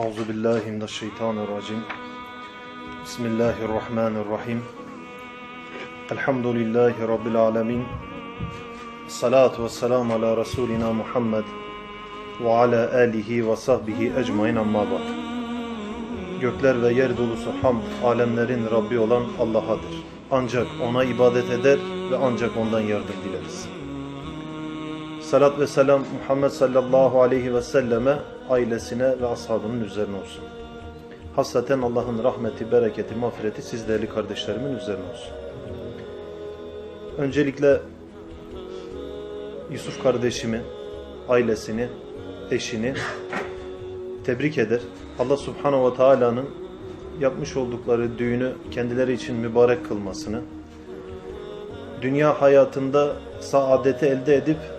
Euzu billahi mineşşeytanirracim. Bismillahirrahmanirrahim. Elhamdülillahi rabbil alamin. Salatu vesselam ala rasulina Muhammed ve ala alihi ve sahbihi ecmaîn amma ba'd. Gökler ve yer dolusu hamd alemlerin Rabbi olan Allah'adır. Ancak ona ibadet eder ve ancak ondan yardım dileriz. Salat ve selam Muhammed sallallahu aleyhi ve selleme, ailesine ve ashabının üzerine olsun. Hassaten Allah'ın rahmeti, bereketi, mağfireti siz değerli kardeşlerimin üzerine olsun. Öncelikle Yusuf kardeşimi, ailesini, eşini tebrik eder. Allah subhanahu ve teala'nın yapmış oldukları düğünü kendileri için mübarek kılmasını, dünya hayatında saadeti elde edip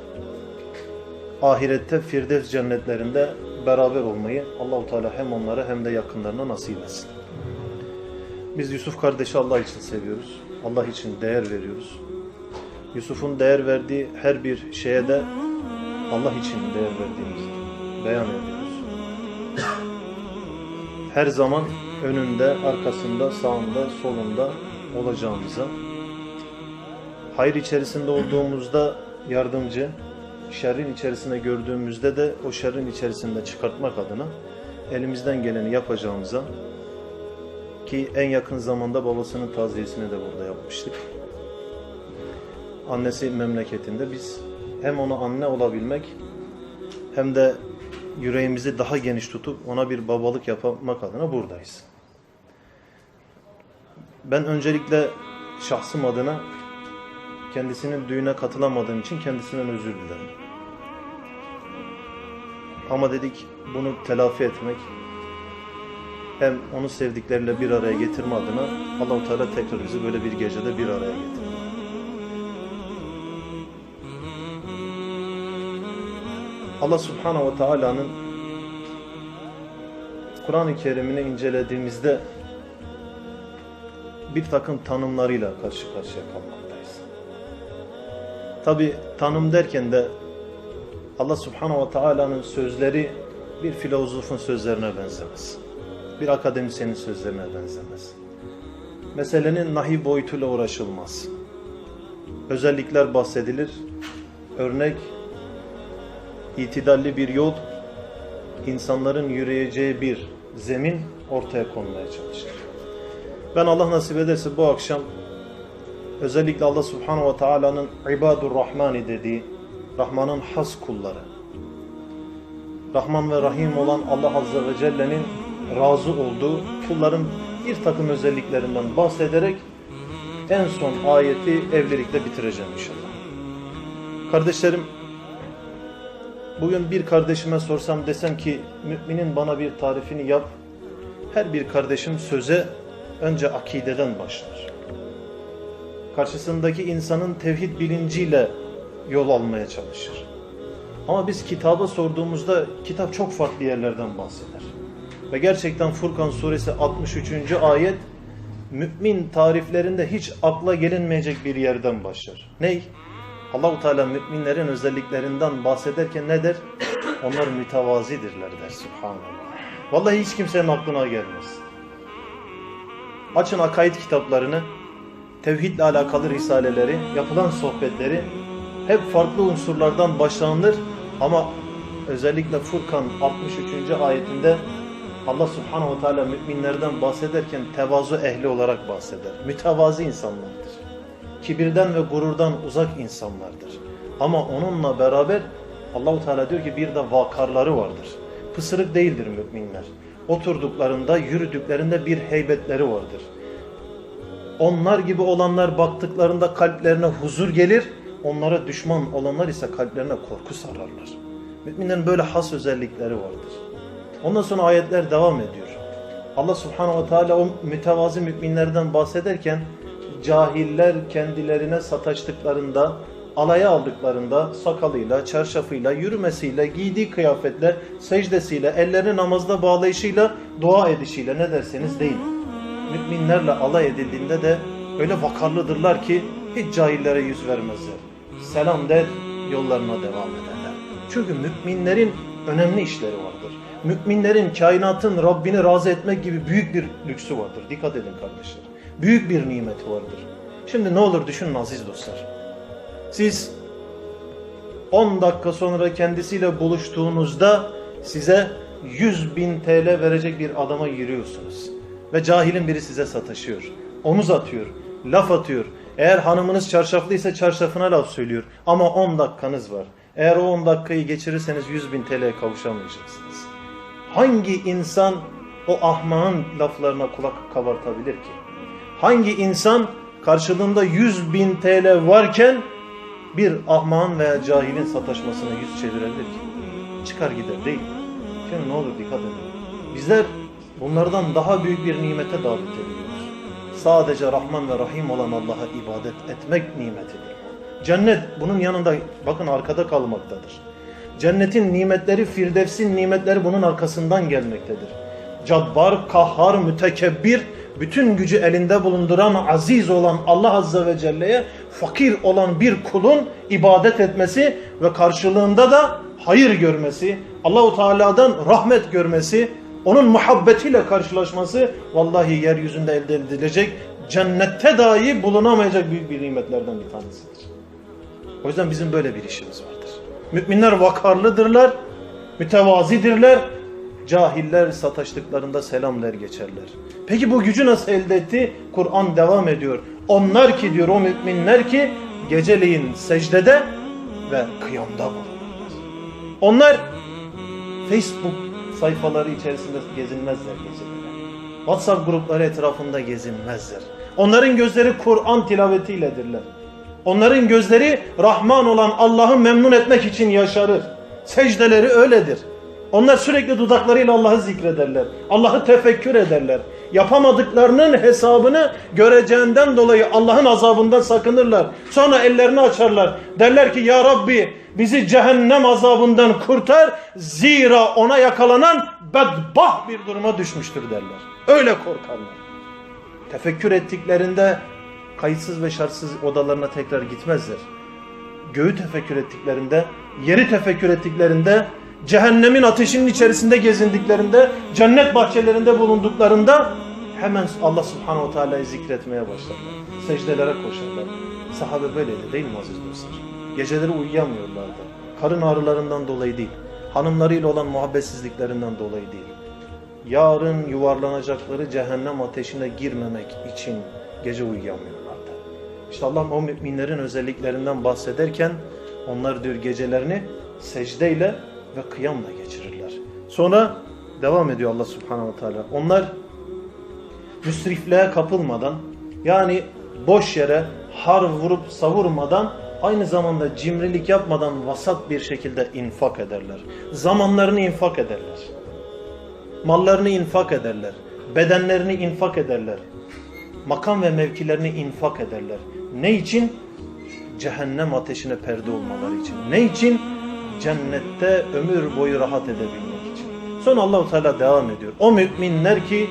ahirette Firdevs cennetlerinde beraber olmayı Allahu Teala hem onlara hem de yakınlarına nasip etsin. Biz Yusuf kardeşi Allah için seviyoruz. Allah için değer veriyoruz. Yusuf'un değer verdiği her bir şeye de Allah için değer verdiğimizi beyan ediyoruz. Her zaman önünde, arkasında, sağında, solunda olacağımıza, hayır içerisinde olduğumuzda yardımcı, şerrin içerisinde gördüğümüzde de o şerrin içerisinde çıkartmak adına elimizden geleni yapacağımıza ki en yakın zamanda babasının taziyesini de burada yapmıştık. Annesi memleketinde biz hem ona anne olabilmek hem de yüreğimizi daha geniş tutup ona bir babalık yapmak adına buradayız. Ben öncelikle şahsım adına kendisinin düğüne katılamadığım için kendisinden özür dilerim. Ama dedik bunu telafi etmek hem onu sevdikleriyle bir araya getirme adına Allahu Teala tekrar bizi böyle bir gecede bir araya getirdi. Allah Subhanahu ve Taala'nın Kur'an-ı Kerim'ini incelediğimizde bir takım tanımlarıyla karşı karşıya kalmaktayız. Tabi tanım derken de Allah Subhanahu ve Taala'nın sözleri bir filozofun sözlerine benzemez. Bir akademisyenin sözlerine benzemez. Meselenin nahi boyutuyla uğraşılmaz. Özellikler bahsedilir. Örnek itidalli bir yol, insanların yürüyeceği bir zemin ortaya konmaya çalışır. Ben Allah nasip ederse bu akşam özellikle Allah Subhanahu ve Taala'nın ibadur Rahmani dediği Rahman'ın has kulları. Rahman ve Rahim olan Allah Azze ve Celle'nin razı olduğu kulların bir takım özelliklerinden bahsederek en son ayeti evlilikle bitireceğim inşallah. Kardeşlerim, bugün bir kardeşime sorsam desem ki müminin bana bir tarifini yap. Her bir kardeşim söze önce akideden başlar. Karşısındaki insanın tevhid bilinciyle yol almaya çalışır. Ama biz kitaba sorduğumuzda kitap çok farklı yerlerden bahseder. Ve gerçekten Furkan suresi 63. ayet mümin tariflerinde hiç akla gelinmeyecek bir yerden başlar. Ney? Allahu Teala müminlerin özelliklerinden bahsederken ne der? Onlar mütevazidirler der subhanallah. Vallahi hiç kimsenin aklına gelmez. Açın akaid kitaplarını, tevhidle alakalı risaleleri, yapılan sohbetleri hep farklı unsurlardan başlanılır ama özellikle Furkan 63. ayetinde Allah subhanahu ve teala müminlerden bahsederken tevazu ehli olarak bahseder. Mütevazi insanlardır. Kibirden ve gururdan uzak insanlardır. Ama onunla beraber Allahu Teala diyor ki bir de vakarları vardır. Pısırık değildir müminler. Oturduklarında, yürüdüklerinde bir heybetleri vardır. Onlar gibi olanlar baktıklarında kalplerine huzur gelir onlara düşman olanlar ise kalplerine korku sararlar. Müminlerin böyle has özellikleri vardır. Ondan sonra ayetler devam ediyor. Allah subhanahu ve teala o mütevazi müminlerden bahsederken cahiller kendilerine sataştıklarında, alaya aldıklarında sakalıyla, çarşafıyla, yürümesiyle, giydiği kıyafetle, secdesiyle, ellerini namazda bağlayışıyla, dua edişiyle ne derseniz deyin. Müminlerle alay edildiğinde de öyle vakarlıdırlar ki hiç cahillere yüz vermezler selam der, yollarına devam ederler. Çünkü müminlerin önemli işleri vardır. müminlerin kainatın Rabbini razı etmek gibi büyük bir lüksü vardır. Dikkat edin kardeşler. Büyük bir nimeti vardır. Şimdi ne olur düşünün aziz dostlar. Siz 10 dakika sonra kendisiyle buluştuğunuzda size 100 bin TL verecek bir adama yürüyorsunuz. Ve cahilin biri size sataşıyor. Omuz atıyor, laf atıyor. Eğer hanımınız çarşaflıysa çarşafına laf söylüyor. Ama 10 dakikanız var. Eğer o 10 dakikayı geçirirseniz 100 bin TL'ye kavuşamayacaksınız. Hangi insan o ahmağın laflarına kulak kabartabilir ki? Hangi insan karşılığında 100 bin TL varken bir ahmağın veya cahilin sataşmasına yüz çevirebilir ki? Çıkar gider değil? Şimdi ne olur dikkat edin. Bizler bunlardan daha büyük bir nimete davet ediliyoruz. Sadece Rahman ve Rahim olan Allah'a ibadet etmek nimetidir. Cennet bunun yanında bakın arkada kalmaktadır. Cennetin nimetleri, Firdevs'in nimetleri bunun arkasından gelmektedir. Cabbar, kahhar, mütekebbir, bütün gücü elinde bulunduran, aziz olan Allah Azze ve Celle'ye fakir olan bir kulun ibadet etmesi ve karşılığında da hayır görmesi, Allahu Teala'dan rahmet görmesi, onun muhabbetiyle karşılaşması vallahi yeryüzünde elde edilecek cennette dahi bulunamayacak büyük bir nimetlerden bir tanesidir. O yüzden bizim böyle bir işimiz vardır. Müminler vakarlıdırlar, mütevazidirler. Cahiller sataştıklarında selamler geçerler. Peki bu gücü nasıl elde etti? Kur'an devam ediyor. Onlar ki diyor o müminler ki geceleyin secdede ve kıyamda bulunurlar. Onlar Facebook sayfaları içerisinde gezinmezler geceleri. WhatsApp grupları etrafında gezinmezler. Onların gözleri Kur'an tilavetiyledirler. Onların gözleri Rahman olan Allah'ı memnun etmek için yaşarır. Secdeleri öyledir. Onlar sürekli dudaklarıyla Allah'ı zikrederler. Allah'ı tefekkür ederler. Yapamadıklarının hesabını göreceğinden dolayı Allah'ın azabından sakınırlar. Sonra ellerini açarlar. Derler ki ya Rabbi bizi cehennem azabından kurtar. Zira ona yakalanan bedbah bir duruma düşmüştür derler. Öyle korkarlar. Tefekkür ettiklerinde kayıtsız ve şartsız odalarına tekrar gitmezler. Göğü tefekkür ettiklerinde, yeri tefekkür ettiklerinde, cehennemin ateşinin içerisinde gezindiklerinde, cennet bahçelerinde bulunduklarında hemen Allah subhanahu teala'yı zikretmeye başlarlar. Secdelere koşarlar. Sahabe böyleydi değil mi aziz dostlar? Geceleri uyuyamıyorlardı. Karın ağrılarından dolayı değil. Hanımlarıyla olan muhabbetsizliklerinden dolayı değil. Yarın yuvarlanacakları cehennem ateşine girmemek için gece uyuyamıyorlardı. İşte Allah o müminlerin özelliklerinden bahsederken onlar diyor gecelerini secdeyle ve kıyamla geçirirler. Sonra devam ediyor Allah subhanahu wa ta'ala. Onlar müsrifliğe kapılmadan yani boş yere har vurup savurmadan aynı zamanda cimrilik yapmadan vasat bir şekilde infak ederler. Zamanlarını infak ederler. Mallarını infak ederler. Bedenlerini infak ederler. Makam ve mevkilerini infak ederler. Ne için? Cehennem ateşine perde olmaları için. Ne için? Cennette ömür boyu rahat edebilmek için. Sonra Allahu Teala devam ediyor. O müminler ki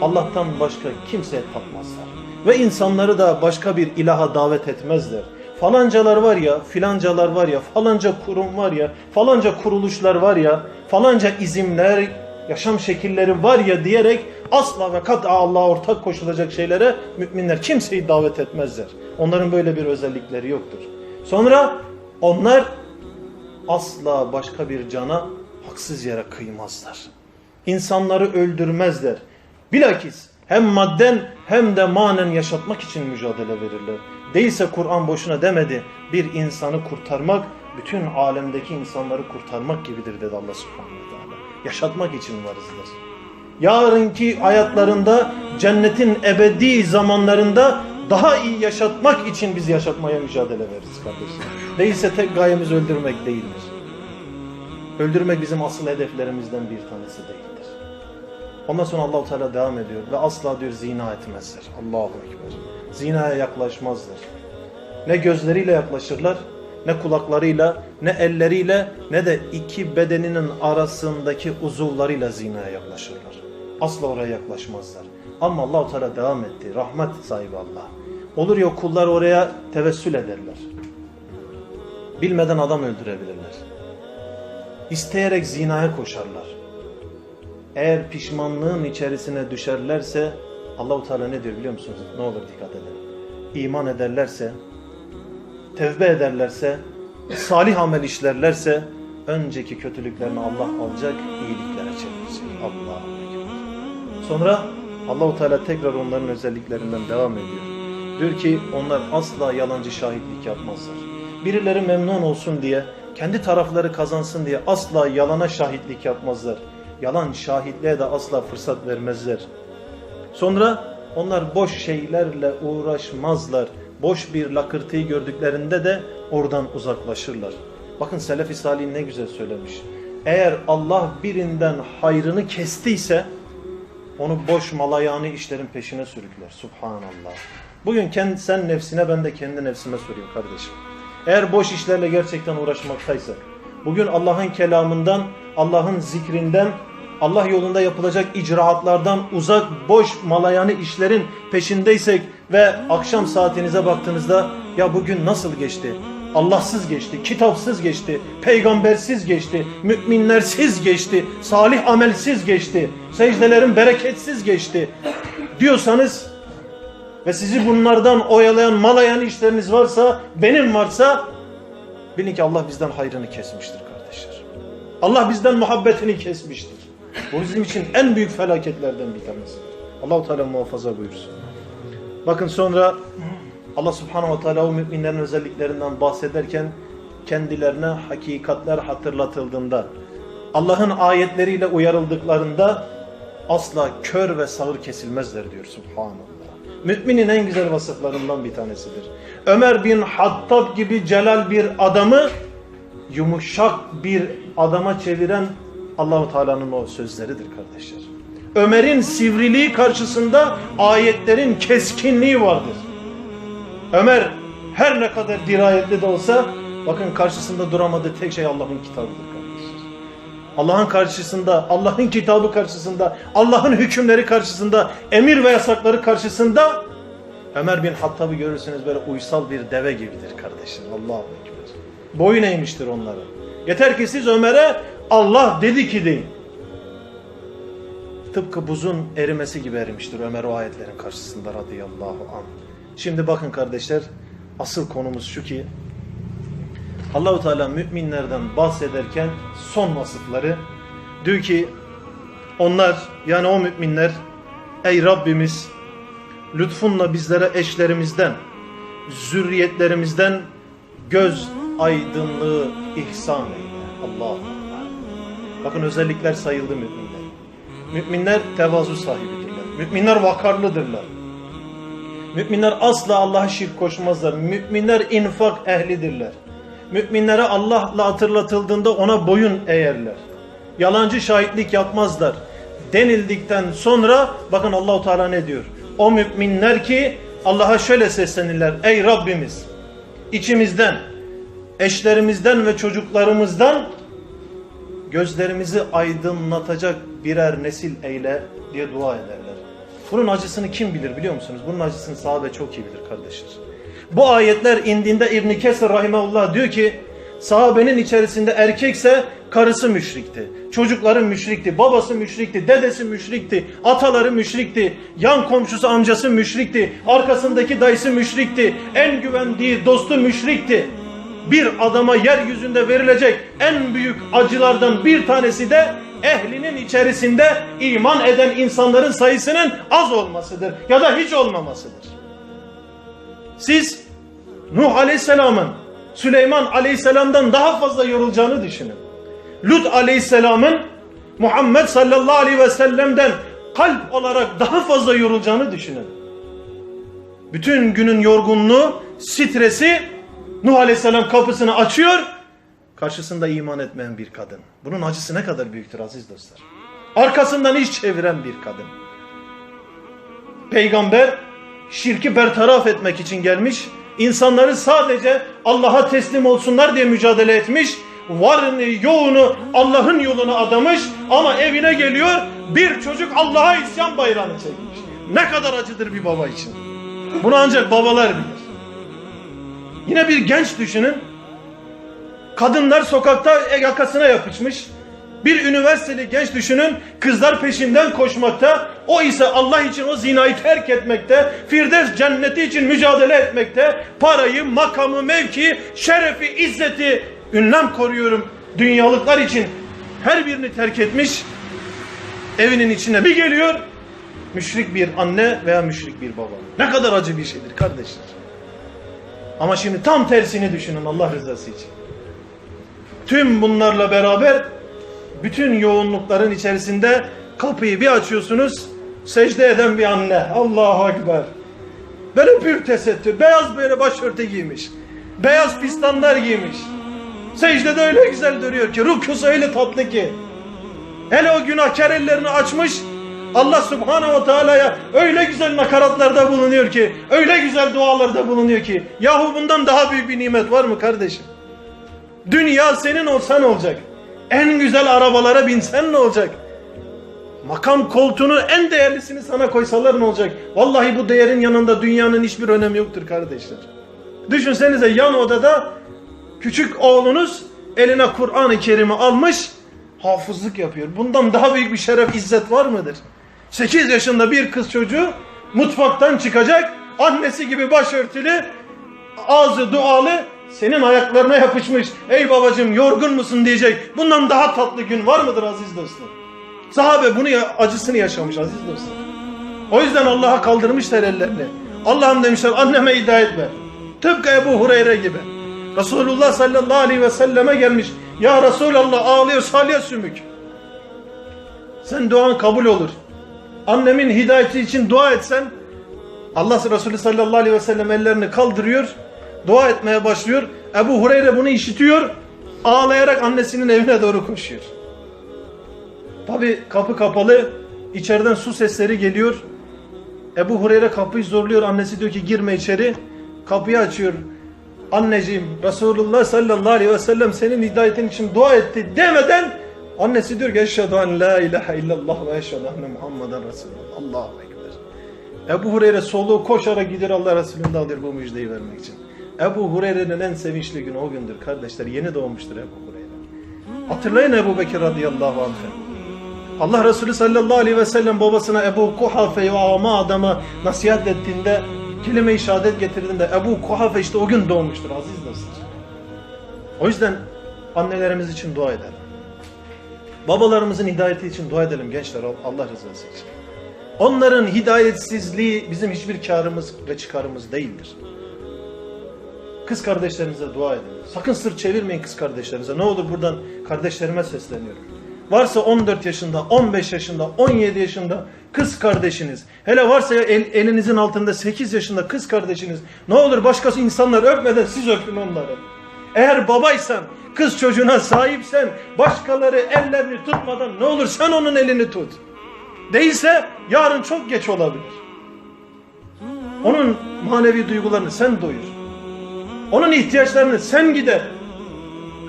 Allah'tan başka kimseye tapmazlar. Ve insanları da başka bir ilaha davet etmezler. Falancalar var ya, filancalar var ya, falanca kurum var ya, falanca kuruluşlar var ya, falanca izimler, yaşam şekilleri var ya diyerek asla ve kat'a Allah'a ortak koşulacak şeylere müminler kimseyi davet etmezler. Onların böyle bir özellikleri yoktur. Sonra onlar asla başka bir cana haksız yere kıymazlar. İnsanları öldürmezler. Bilakis hem madden hem de manen yaşatmak için mücadele verirler. Değilse Kur'an boşuna demedi. Bir insanı kurtarmak, bütün alemdeki insanları kurtarmak gibidir dedi Allah subhanahu wa ta'ala. Yaşatmak için varızdır. Yarınki hayatlarında cennetin ebedi zamanlarında daha iyi yaşatmak için biz yaşatmaya mücadele veririz kardeşler. Değilse tek gayemiz öldürmek değildir. Öldürmek bizim asıl hedeflerimizden bir tanesi değildir. Ondan sonra Allahu Teala devam ediyor ve asla diyor zina etmezler. Allahu ekber. Zinaya yaklaşmazlar. Ne gözleriyle yaklaşırlar, ne kulaklarıyla, ne elleriyle, ne de iki bedeninin arasındaki uzuvlarıyla zinaya yaklaşırlar. Asla oraya yaklaşmazlar. Ama Allahu Teala devam etti. Rahmet sahibi Allah. Olur ya kullar oraya tevessül ederler. Bilmeden adam öldürebilirler. İsteyerek zinaya koşarlar. eğer pişmanlığın içerisine düşerlerse Allahu Teala ne diyor biliyor musunuz? Ne olur dikkat edin. İman ederlerse, tevbe ederlerse, salih amel işlerlerse önceki kötülüklerini Allah alacak, iyiliklere çevirecek. Allah'a Sonra Allahu Teala tekrar onların özelliklerinden devam ediyor. Diyor ki onlar asla yalancı şahitlik yapmazlar. Birileri memnun olsun diye, kendi tarafları kazansın diye asla yalana şahitlik yapmazlar. Yalan şahitliğe de asla fırsat vermezler. Sonra onlar boş şeylerle uğraşmazlar. Boş bir lakırtıyı gördüklerinde de oradan uzaklaşırlar. Bakın Selefi Salih ne güzel söylemiş. Eğer Allah birinden hayrını kestiyse onu boş malayani işlerin peşine sürükler. Subhanallah. Bugün kendi, sen nefsine ben de kendi nefsime soruyorum kardeşim. Eğer boş işlerle gerçekten uğraşmaktaysak, bugün Allah'ın kelamından, Allah'ın zikrinden, Allah yolunda yapılacak icraatlardan uzak boş malayani işlerin peşindeysek ve akşam saatinize baktığınızda ya bugün nasıl geçti? Allahsız geçti, kitapsız geçti, peygambersiz geçti, müminlersiz geçti, salih amelsiz geçti, secdelerin bereketsiz geçti diyorsanız ve sizi bunlardan oyalayan, malayan işleriniz varsa, benim varsa bilin ki Allah bizden hayrını kesmiştir kardeşler. Allah bizden muhabbetini kesmiştir. Bu bizim için en büyük felaketlerden bir tanesidir. Allahu Teala muhafaza buyursun. Bakın sonra Allah Subhanahu ve Teala o müminlerin özelliklerinden bahsederken kendilerine hakikatler hatırlatıldığında Allah'ın ayetleriyle uyarıldıklarında asla kör ve sağır kesilmezler diyor Subhanallah. Müminin en güzel vasıflarından bir tanesidir. Ömer bin Hattab gibi celal bir adamı yumuşak bir adama çeviren Allahu Teala'nın o sözleridir kardeşler. Ömer'in sivriliği karşısında ayetlerin keskinliği vardır. Ömer her ne kadar dirayetli de olsa bakın karşısında duramadığı tek şey Allah'ın kitabıdır kardeşler. Allah'ın karşısında, Allah'ın kitabı karşısında, Allah'ın hükümleri karşısında, emir ve yasakları karşısında Ömer bin Hattab'ı görürsünüz böyle uysal bir deve gibidir kardeşler. Allah'a ekber. Boyun eğmiştir onlara. Yeter ki siz Ömer'e Allah dedi ki deyin. Tıpkı buzun erimesi gibi erimiştir Ömer o ayetlerin karşısında radıyallahu anh. Şimdi bakın kardeşler asıl konumuz şu ki Allahu Teala müminlerden bahsederken son vasıfları diyor ki onlar yani o müminler ey Rabbimiz lütfunla bizlere eşlerimizden zürriyetlerimizden göz aydınlığı ihsan eyle. Allah Bakın özellikler sayıldı müminler. Müminler tevazu sahibidirler. Müminler vakarlıdırlar. Müminler asla Allah'a şirk koşmazlar. Müminler infak ehlidirler. Müminlere Allah'la hatırlatıldığında ona boyun eğerler. Yalancı şahitlik yapmazlar. Denildikten sonra bakın Allahu Teala ne diyor? O müminler ki Allah'a şöyle seslenirler. Ey Rabbimiz içimizden, eşlerimizden ve çocuklarımızdan gözlerimizi aydınlatacak birer nesil eyle diye dua ederler. Bunun acısını kim bilir biliyor musunuz? Bunun acısını sahabe çok iyi bilir kardeşler. Bu ayetler indiğinde İbn Kesir rahimehullah diyor ki sahabenin içerisinde erkekse karısı müşrikti. Çocukları müşrikti, babası müşrikti, dedesi müşrikti, ataları müşrikti, yan komşusu amcası müşrikti, arkasındaki dayısı müşrikti, en güvendiği dostu müşrikti. Bir adama yeryüzünde verilecek en büyük acılardan bir tanesi de ehlinin içerisinde iman eden insanların sayısının az olmasıdır ya da hiç olmamasıdır. Siz Nuh Aleyhisselam'ın Süleyman Aleyhisselam'dan daha fazla yorulacağını düşünün. Lut Aleyhisselam'ın Muhammed sallallahu aleyhi ve sellem'den kalp olarak daha fazla yorulacağını düşünün. Bütün günün yorgunluğu, stresi Nuh Aleyhisselam kapısını açıyor. Karşısında iman etmeyen bir kadın. Bunun acısı ne kadar büyüktür aziz dostlar. Arkasından iş çeviren bir kadın. Peygamber şirki bertaraf etmek için gelmiş. İnsanları sadece Allah'a teslim olsunlar diye mücadele etmiş. Varını yoğunu Allah'ın yoluna adamış ama evine geliyor bir çocuk Allah'a isyan bayrağını çekmiş. Ne kadar acıdır bir baba için. Bunu ancak babalar bilir. Yine bir genç düşünün. Kadınlar sokakta yakasına yapışmış. Bir üniversiteli genç düşünün kızlar peşinden koşmakta. O ise Allah için o zinayı terk etmekte. Firdevs cenneti için mücadele etmekte. Parayı, makamı, mevki, şerefi, izzeti, ünlem koruyorum dünyalıklar için. Her birini terk etmiş. Evinin içine bir geliyor. Müşrik bir anne veya müşrik bir baba. Ne kadar acı bir şeydir kardeşler. Ama şimdi tam tersini düşünün Allah rızası için. Tüm bunlarla beraber bütün yoğunlukların içerisinde kapıyı bir açıyorsunuz secde eden bir anne. Allahu Ekber. Böyle pür tesettür. Beyaz böyle başörtü giymiş. Beyaz fistanlar giymiş. Secdede öyle güzel duruyor ki. Rükusu öyle tatlı ki. Hele o günahkar ellerini açmış. Allah subhanehu ve teala'ya öyle güzel nakaratlarda bulunuyor ki. Öyle güzel dualarda bulunuyor ki. Yahu bundan daha büyük bir nimet var mı kardeşim? Dünya senin olsan olacak. En güzel arabalara binsen ne olacak? Makam koltuğunu en değerlisini sana koysalar ne olacak? Vallahi bu değerin yanında dünyanın hiçbir önemi yoktur kardeşler. Düşünsenize yan odada küçük oğlunuz eline Kur'an-ı Kerim'i almış hafızlık yapıyor. Bundan daha büyük bir şeref, izzet var mıdır? 8 yaşında bir kız çocuğu mutfaktan çıkacak, annesi gibi başörtülü, ağzı dualı, senin ayaklarına yapışmış. Ey babacığım yorgun musun diyecek. Bundan daha tatlı gün var mıdır aziz dostum? Sahabe bunu ya, acısını yaşamış aziz dostum. O yüzden Allah'a kaldırmışlar ellerini. Allah'ım demişler anneme hidayet ver. Tıpkı Ebu Hureyre gibi. Resulullah sallallahu aleyhi ve selleme gelmiş. Ya Resulallah ağlıyor salya sümük. Sen duan kabul olur. Annemin hidayeti için dua etsen Allah Resulü sallallahu aleyhi ve sellem ellerini kaldırıyor. Dua etmeye başlıyor. Ebu Hureyre bunu işitiyor. Ağlayarak annesinin evine doğru koşuyor. Tabi kapı kapalı. içeriden su sesleri geliyor. Ebu Hureyre kapıyı zorluyor. Annesi diyor ki girme içeri. Kapıyı açıyor. Anneciğim Resulullah sallallahu aleyhi ve sellem senin hidayetin için dua etti demeden annesi diyor ki eşhedü en la ilahe illallah ve eşhedü enne Muhammeden Resulullah. Allahu Ekber. Ebu Hureyre soluğu koşarak gider Allah Resulü'nde alır bu müjdeyi vermek için. Ebu Hureyre'nin en sevinçli günü o gündür kardeşler. Yeni doğmuştur Ebu Hureyre. Hatırlayın Ebu Bekir radıyallahu anh. Allah Resulü sallallahu aleyhi ve sellem babasına Ebu Kuhafe'yi o ama adama nasihat ettiğinde kelime-i şehadet getirdiğinde Ebu Kuhafe işte o gün doğmuştur aziz dostlar. O yüzden annelerimiz için dua edelim. Babalarımızın hidayeti için dua edelim gençler Allah rızası için. Onların hidayetsizliği bizim hiçbir karımız ve çıkarımız değildir. Kız kardeşlerinize dua edin. Sakın sırt çevirmeyin kız kardeşlerinize. Ne olur buradan kardeşlerime sesleniyorum. Varsa 14 yaşında, 15 yaşında, 17 yaşında kız kardeşiniz. Hele varsa el, elinizin altında 8 yaşında kız kardeşiniz. Ne olur başkası insanlar öpmeden siz öpün onları. Eğer babaysan, kız çocuğuna sahipsen, başkaları ellerini tutmadan ne olur sen onun elini tut. Değilse yarın çok geç olabilir. Onun manevi duygularını sen doyur. Onun ihtiyaçlarını sen gider.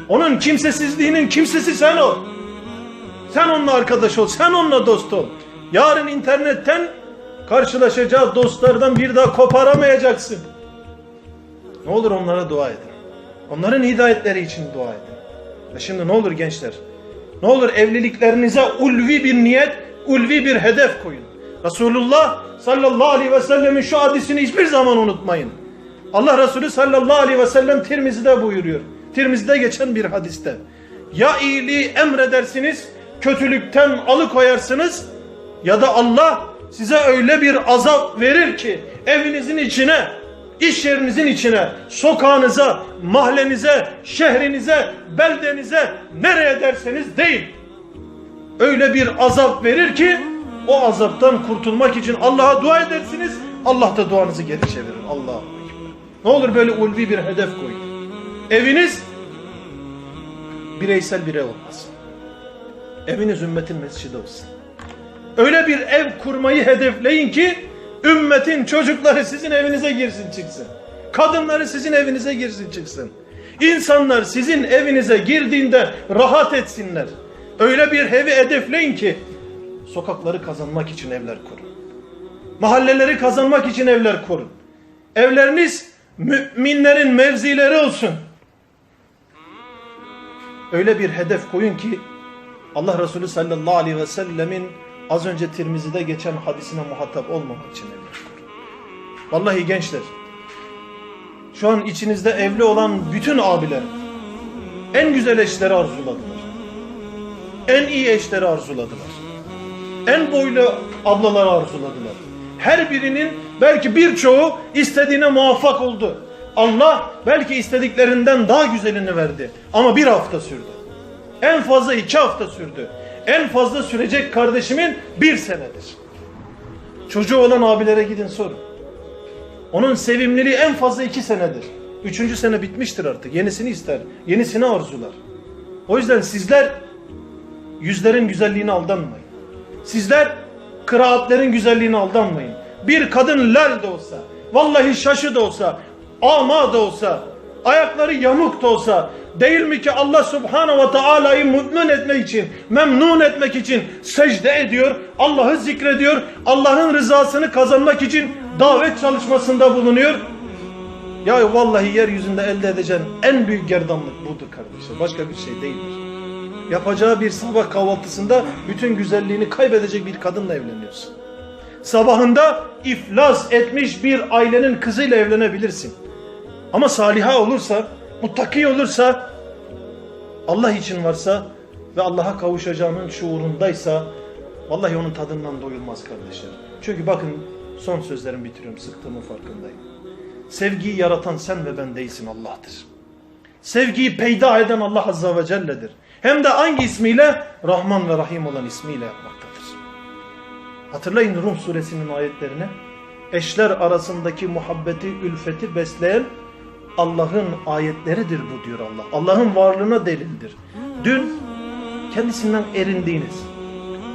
Onun kimsesizliğinin kimsesi sen ol. Sen onunla arkadaş ol, sen onunla dost ol. Yarın internetten karşılaşacağı dostlardan bir daha koparamayacaksın. Ne olur onlara dua edin. Onların hidayetleri için dua edin. Ve şimdi ne olur gençler? Ne olur evliliklerinize ulvi bir niyet, ulvi bir hedef koyun. Resulullah sallallahu aleyhi ve sellemin şu hadisini hiçbir zaman unutmayın. Allah Resulü sallallahu aleyhi ve sellem Tirmizi'de buyuruyor. Tirmizi'de geçen bir hadiste. Ya iyiliği emredersiniz, kötülükten alıkoyarsınız ya da Allah size öyle bir azap verir ki evinizin içine, iş yerinizin içine, sokağınıza, mahallenize, şehrinize, beldenize nereye derseniz değil. Öyle bir azap verir ki o azaptan kurtulmak için Allah'a dua edersiniz. Allah da duanızı geri çevirir. Allah. Ne olur böyle ulvi bir hedef koyun. Eviniz bireysel bir olmasın. Eviniz ümmetin mescidi olsun. Öyle bir ev kurmayı hedefleyin ki ümmetin çocukları sizin evinize girsin çıksın. Kadınları sizin evinize girsin çıksın. İnsanlar sizin evinize girdiğinde rahat etsinler. Öyle bir evi hedefleyin ki sokakları kazanmak için evler kurun. Mahalleleri kazanmak için evler kurun. Evleriniz müminlerin mevzileri olsun. Öyle bir hedef koyun ki Allah Resulü sallallahu aleyhi ve sellemin az önce Tirmizi'de geçen hadisine muhatap olmamak için. Vallahi gençler, şu an içinizde evli olan bütün abiler en güzel eşleri arzuladılar. En iyi eşleri arzuladılar. En boylu ablaları arzuladılar. Her birinin belki birçoğu istediğine muvaffak oldu. Allah belki istediklerinden daha güzelini verdi. Ama bir hafta sürdü. En fazla iki hafta sürdü. En fazla sürecek kardeşimin bir senedir. Çocuğu olan abilere gidin sorun. Onun sevimliliği en fazla iki senedir. Üçüncü sene bitmiştir artık. Yenisini ister. Yenisini arzular. O yüzden sizler yüzlerin güzelliğine aldanmayın. Sizler kıraatlerin güzelliğine aldanmayın. Bir kadın lal de olsa, vallahi şaşı da olsa, ama da olsa, ayakları yamuk da olsa, değil mi ki Allah subhanahu ve teala'yı mutlu etmek için, memnun etmek için secde ediyor, Allah'ı zikrediyor, Allah'ın rızasını kazanmak için davet çalışmasında bulunuyor. Ya vallahi yeryüzünde elde edeceğin en büyük gerdanlık budur kardeşler. Başka bir şey değildir. Yapacağı bir sabah kahvaltısında bütün güzelliğini kaybedecek bir kadınla evleniyorsun. Sabahında iflas etmiş bir ailenin kızıyla evlenebilirsin. Ama saliha olursa, muttaki olursa, Allah için varsa ve Allah'a kavuşacağının şuurundaysa vallahi onun tadından doyulmaz kardeşler. Çünkü bakın son sözlerimi bitiriyorum sıktığımın farkındayım. Sevgiyi yaratan sen ve ben değilsin Allah'tır. Sevgiyi peyda eden Allah Azza ve Celle'dir. Hem de hangi ismiyle? Rahman ve Rahim olan ismiyle yapmaktadır. Hatırlayın Rum suresinin ayetlerini. Eşler arasındaki muhabbeti, ülfeti besleyen Allah'ın ayetleridir bu diyor Allah. Allah'ın varlığına delildir. Dün kendisinden erindiğiniz,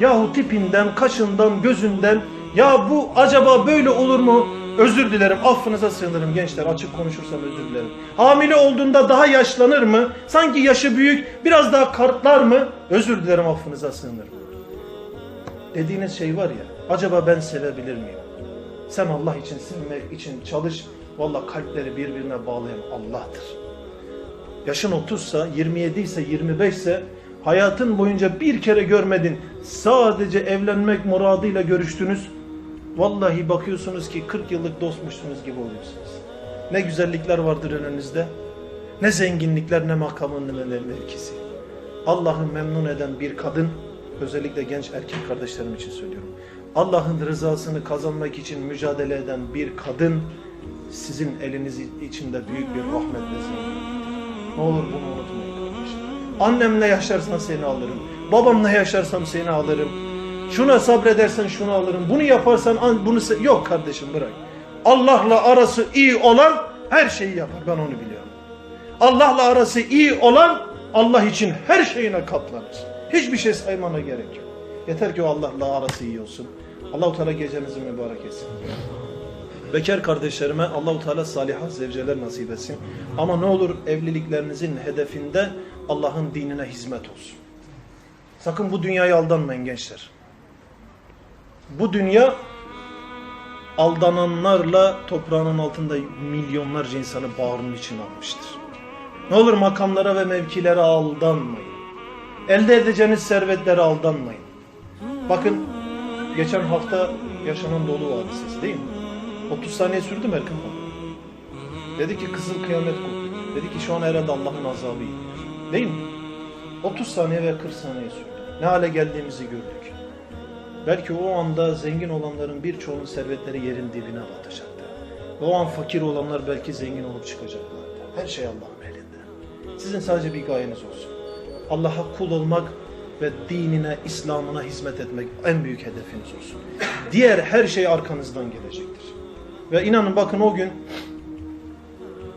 yahu tipinden, kaşından, gözünden, ya bu acaba böyle olur mu? Özür dilerim, affınıza sığınırım gençler, açık konuşursam özür dilerim. Hamile olduğunda daha yaşlanır mı? Sanki yaşı büyük, biraz daha kartlar mı? Özür dilerim, affınıza sığınırım. Dediğiniz şey var ya, acaba ben sevebilir miyim? Sen Allah için sevmek için çalış. Valla kalpleri birbirine bağlayan Allah'tır. Yaşın 30 ise, 27 ise, 25 ise hayatın boyunca bir kere görmedin. Sadece evlenmek muradıyla görüştünüz. Vallahi bakıyorsunuz ki 40 yıllık dostmuşsunuz gibi oluyorsunuz. Ne güzellikler vardır önünüzde. Ne zenginlikler ne makamın ne mevkisi. Allah'ı memnun eden bir kadın özellikle genç erkek kardeşlerim için söylüyorum. Allah'ın rızasını kazanmak için mücadele eden bir kadın sizin eliniz içinde büyük bir rahmetle zenginliktir. Ne olur bunu unutmayın kardeşim. Annemle yaşarsan seni alırım. Babamla yaşarsam seni alırım. Şuna sabredersen şunu alırım. Bunu yaparsan an- bunu yok kardeşim bırak. Allah'la arası iyi olan her şeyi yapar. Ben onu biliyorum. Allah'la arası iyi olan Allah için her şeyine katlanır. Hiçbir şey saymana gerek yok. Yeter ki o Allah'la arası iyi olsun. Allahu Teala gecenizi mübarek etsin. Bekar kardeşlerime Allahu Teala salihat zevceler nasip etsin. Ama ne olur evliliklerinizin hedefinde Allah'ın dinine hizmet olsun. Sakın bu dünyaya aldanmayın gençler. Bu dünya aldananlarla toprağının altında milyonlarca insanı bağrının içine almıştır. Ne olur makamlara ve mevkilere aldanmayın. Elde edeceğiniz servetlere aldanmayın. Bakın geçen hafta yaşanan Dolu hadisesi değil mi? 30 saniye sürdü mü Erkan? Dedi ki kızıl kıyamet kopuyor. Dedi ki şu an herhalde Allah'ın azabı iniyor. Değil mi? 30 saniye ve 40 saniye sürdü. Ne hale geldiğimizi gördük. Belki o anda zengin olanların birçoğunun servetleri yerin dibine batacaktı. Ve o an fakir olanlar belki zengin olup çıkacaklardı. Her şey Allah'ın elinde. Sizin sadece bir gayeniz olsun. Allah'a kul olmak ve dinine, İslam'ına hizmet etmek en büyük hedefiniz olsun. Diğer her şey arkanızdan gelecektir. Ve inanın bakın o gün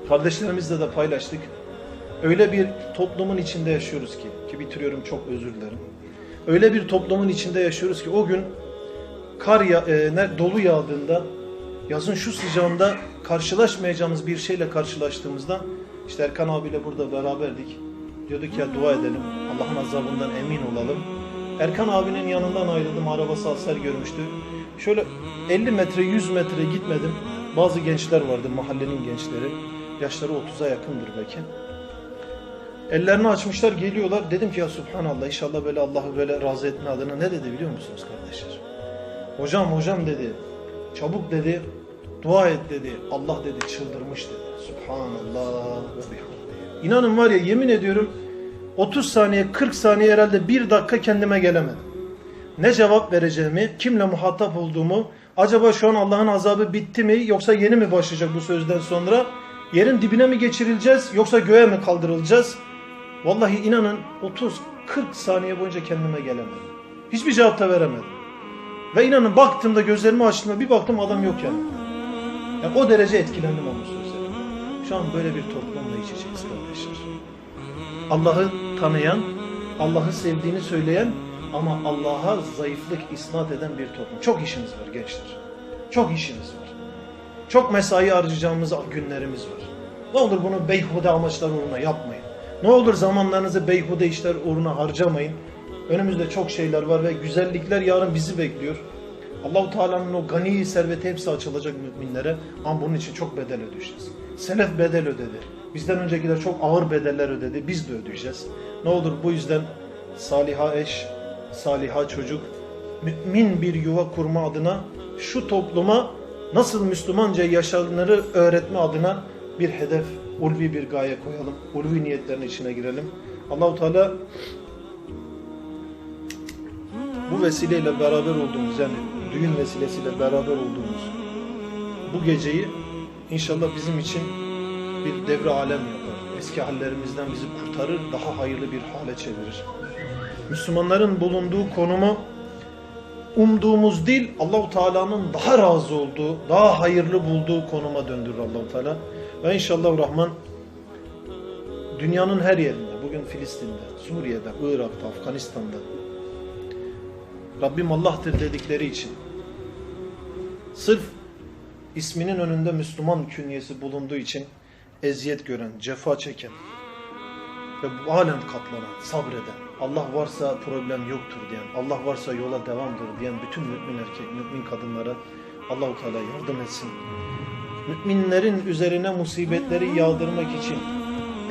kardeşlerimizle de paylaştık. Öyle bir toplumun içinde yaşıyoruz ki, ki bitiriyorum çok özür dilerim. Öyle bir toplumun içinde yaşıyoruz ki o gün kar ya, e, dolu yağdığında yazın şu sıcağında karşılaşmayacağımız bir şeyle karşılaştığımızda işte Erkan abiyle burada beraberdik. Diyorduk ya dua edelim. Allah'ın azabından emin olalım. Erkan abinin yanından ayrıldım. Arabası hasar görmüştü. Şöyle 50 metre 100 metre gitmedim. Bazı gençler vardı mahallenin gençleri. Yaşları 30'a yakındır belki. Ellerini açmışlar geliyorlar. Dedim ki ya subhanallah inşallah böyle Allah'ı böyle razı etme adına ne dedi biliyor musunuz kardeşler? Hocam hocam dedi. Çabuk dedi. Dua et dedi. Allah dedi çıldırmış dedi. Subhanallah ve bihamdihi. İnanın var ya yemin ediyorum 30 saniye 40 saniye herhalde bir dakika kendime gelemedim. Ne cevap vereceğimi, kimle muhatap olduğumu, acaba şu an Allah'ın azabı bitti mi yoksa yeni mi başlayacak bu sözden sonra? Yerin dibine mi geçirileceğiz yoksa göğe mi kaldırılacağız? Vallahi inanın 30-40 saniye boyunca kendime gelemedim. Hiçbir cevap da veremedim. Ve inanın baktığımda gözlerimi açtığımda bir baktım adam yok yani. yani o derece etkilendim onun sözlerinden. Şu an böyle bir toplumla iç içeyiz. Allah'ı tanıyan, Allah'ı sevdiğini söyleyen ama Allah'a zayıflık isnat eden bir toplum. Çok işimiz var gençler. Çok işimiz var. Çok mesai harcayacağımız günlerimiz var. Ne olur bunu beyhude amaçlar uğruna yapmayın. Ne olur zamanlarınızı beyhude işler uğruna harcamayın. Önümüzde çok şeyler var ve güzellikler yarın bizi bekliyor. Allahu Teala'nın o gani serveti hepsi açılacak müminlere ama bunun için çok bedel ödeyeceğiz. Selef bedel ödedi. Bizden öncekiler çok ağır bedeller ödedi. Biz de ödeyeceğiz. Ne olur bu yüzden saliha eş, saliha çocuk, mümin bir yuva kurma adına şu topluma nasıl Müslümanca yaşanırı öğretme adına bir hedef, ulvi bir gaye koyalım. Ulvi niyetlerin içine girelim. Allahu Teala bu vesileyle beraber olduğumuz yani düğün vesilesiyle beraber olduğumuz bu geceyi inşallah bizim için bir devre alem yapar. Eski hallerimizden bizi kurtarır, daha hayırlı bir hale çevirir. Müslümanların bulunduğu konumu umduğumuz değil, Allahu Teala'nın daha razı olduğu, daha hayırlı bulduğu konuma döndürür Allahu Teala. Ve inşallah Rahman dünyanın her yerinde, bugün Filistin'de, Suriye'de, Irak'ta, Afganistan'da Rabbim Allah'tır dedikleri için sırf isminin önünde Müslüman künyesi bulunduğu için eziyet gören, cefa çeken ve bu halen katlanan, sabreden, Allah varsa problem yoktur diyen, Allah varsa yola devamdır diyen bütün mümin erkek, mümin kadınlara Allahu Teala yardım etsin. Müminlerin üzerine musibetleri yağdırmak için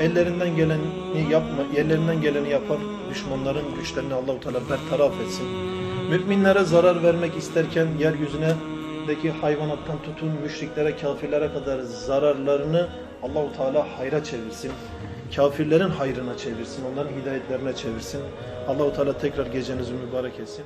ellerinden geleni yapma, ellerinden geleni yapan düşmanların güçlerini Allahu Teala bertaraf etsin. Müminlere zarar vermek isterken yeryüzüne deki hayvanattan tutun müşriklere, kafirlere kadar zararlarını Allahu Teala hayra çevirsin. Kafirlerin hayrına çevirsin, onların hidayetlerine çevirsin. Allahu Teala tekrar gecenizi mübarek etsin.